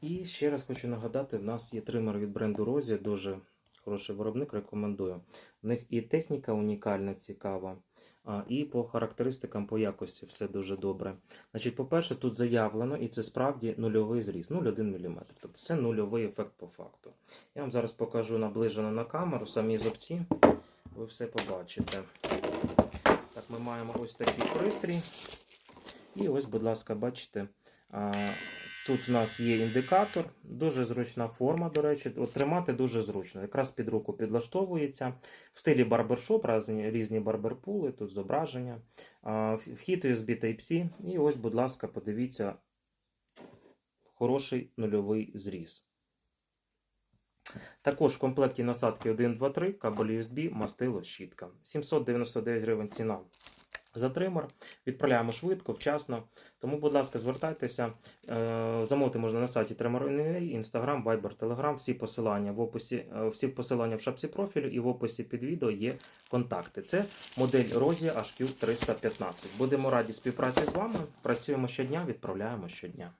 І ще раз хочу нагадати: в нас є тример від бренду Розі, дуже хороший виробник, рекомендую. В них і техніка унікальна, цікава, і по характеристикам, по якості все дуже добре. Значить, по-перше, тут заявлено, і це справді нульовий зріз, 0,1 мм. Тобто це нульовий ефект по факту. Я вам зараз покажу наближено на камеру, самі зубці, ви все побачите. Так, ми маємо ось такий пристрій. І ось, будь ласка, бачите, тут у нас є індикатор, дуже зручна форма, до речі, тримати дуже зручно. Якраз під руку підлаштовується. В стилі барбершоп, різні, барберпули, тут зображення. Вхід USB Type-C. І ось, будь ласка, подивіться, хороший нульовий зріз. Також в комплекті насадки 1, 2, 3, кабель USB, мастило, щітка. 799 гривень ціна за тример. Відправляємо швидко, вчасно. Тому, будь ласка, звертайтеся. Е, Замовити можна на сайті Tremor.ua, Instagram, Viber, Telegram. Всі посилання в описі, е, всі посилання в шапці профілю і в описі під відео є контакти. Це модель Розі HQ315. Будемо раді співпраці з вами. Працюємо щодня, відправляємо щодня.